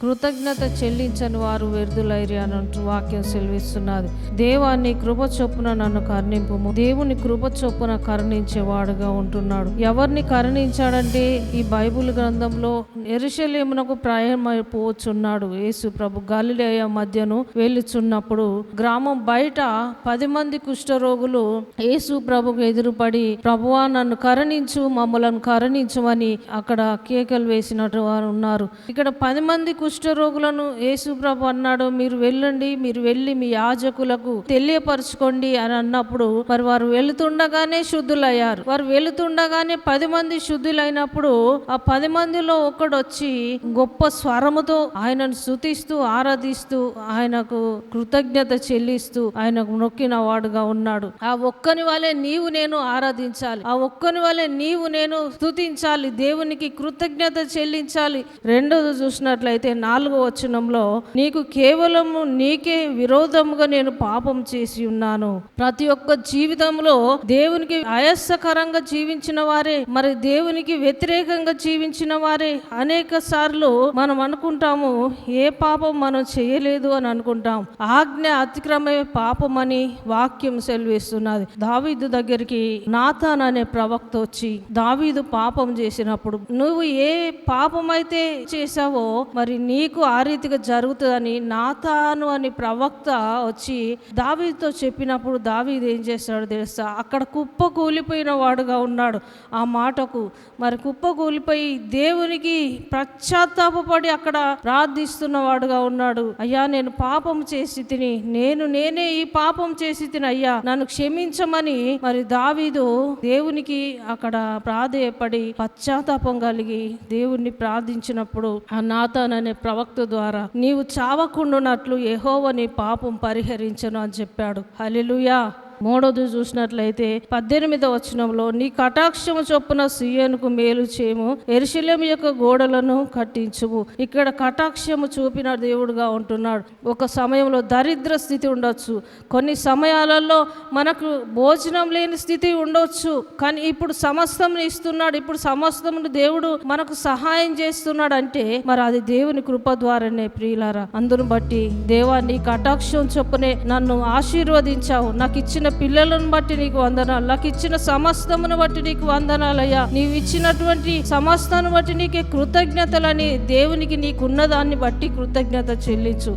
కృతజ్ఞత చెల్లించని వారు వ్యర్థులైరి అనంటూ వాక్యం సెలవిస్తున్నది. దేవాన్ని కృప చొప్పున నన్ను కరుణింపు దేవుని కృప చొప్పున కరుణించేవాడుగా ఉంటున్నాడు. ఎవరిని కరుణించాడంటే ఈ బైబిల్ గ్రంథంలో ఎరుశలేమునకు ప్రాయమైపోవచ్చున్నాడు యేసు ప్రభు గలిలేయ మధ్యను వెళ్ళుచున్నప్పుడు గ్రామం బయట పది మంది కుష్ఠరోగులు యేసు ప్రభుకు ఎదురుపడి ప్రభువా నన్ను కరుణించు మమ్మలను కరుణించమని అక్కడ కేకలు వేసినట్టు వారు ఉన్నారు. ఇక్కడ పది మంది కుష్ఠరోగులను యేసుప్రభు అన్నాడు మీరు వెళ్ళండి మీరు వెళ్ళి మీ యాజకులకు తెలియపరచుకోండి అని అన్నప్పుడు మరి వారు వెళుతుండగానే శుద్ధులయ్యారు. వారు వెళుతుండగానే పది మంది శుద్ధులైనప్పుడు ఆ పది మందిలో ఒకడొచ్చి వచ్చి గొప్ప స్వరముతో ఆయనను స్తుతిస్తూ ఆరాధిస్తూ ఆయనకు కృతజ్ఞత చెల్లిస్తూ ఆయనకు నొక్కిన వాడుగా ఉన్నాడు. ఆ ఒక్కని వలె నీవు నేను ఆరాధించాలి ఆ ఒక్కని వలె నీవు నేను స్తుతించాలి దేవునికి కృతజ్ఞత చెల్లించాలి. రెండోది చూసినట్లయితే నాలుగో వచనంలో నీకు కేవలము నీకే విరోధముగా నేను పాపం చేసి ఉన్నాను. ప్రతి ఒక్క జీవితంలో దేవునికి అయస్సకరంగా జీవించిన వారే మరి దేవునికి వ్యతిరేకంగా జీవించిన వారే అనేక సార్లు మనం అనుకుంటాము ఏ పాపం మనం చేయలేదు అని అనుకుంటాం. ఆజ్ఞ అతిక్రమే పాపం అని వాక్యం సెలవిస్తున్నది. దావీదు దగ్గరికి నాథాన్ అనే ప్రవక్త వచ్చి దావీదు పాపం చేసినప్పుడు నువ్వు ఏ పాపం అయితే చేశావో మరి నీకు ఆ రీతిగా జరుగుతుందని నాతాను అని ప్రవక్త వచ్చి దావీతో చెప్పినప్పుడు దావీదు ఏం చేస్తాడో తెలుసా? అక్కడ కుప్ప కూలిపోయిన వాడుగా ఉన్నాడు ఆ మాటకు. మరి కుప్ప కూలిపోయి దేవునికి పశ్చాత్తాపడి అక్కడ ప్రార్థిస్తున్న వాడుగా ఉన్నాడు. అయ్యా నేను పాపం చేసి తిని నేను నేనే ఈ పాపం చేసి తిని అయ్యా నన్ను క్షమించమని మరి దావీదు దేవునికి అక్కడ ప్రాధేయపడి పశ్చాత్తాపం కలిగి దేవుణ్ణి ప్రార్థించినప్పుడు ఆ నాతాన్ అనే ప్రవక్త ద్వారా నీవు చావకుండునట్లు యెహోవా నీ పాపం పరిహరించను అని చెప్పాడు. హలిలుయా మూడోది చూసినట్లయితే పద్దెనిమిదవ వచనంలో నీ కటాక్షము చొప్పున సియోనుకు మేలు చేయము ఎరుశల్యం యొక్క గోడలను కట్టించుము. ఇక్కడ కటాక్షము చూపిన దేవుడుగా ఉంటున్నాడు. ఒక సమయంలో దరిద్ర స్థితి ఉండొచ్చు. కొన్ని సమయాలలో మనకు భోజనం లేని స్థితి ఉండొచ్చు. కానీ ఇప్పుడు సమస్తం ఇస్తున్నాడు. ఇప్పుడు సమస్తం దేవుడు మనకు సహాయం చేస్తున్నాడు అంటే మరి అది దేవుని కృప ద్వారానే ప్రియులారా. అందును బట్టి దేవా నీ కటాక్షం చొప్పునే నన్ను ఆశీర్వదించావు. నాకు ఇచ్చిన పిల్లలను బట్టి నీకు వందనాలు. నాకు ఇచ్చిన సమస్తమును బట్టి నీకు వందనాలయ్యా నీవు ఇచ్చినటువంటి సమస్తాన్ని బట్టి నీకే కృతజ్ఞతలని దేవునికి నీకున్న దాన్ని బట్టి కృతజ్ఞత చెల్లించు.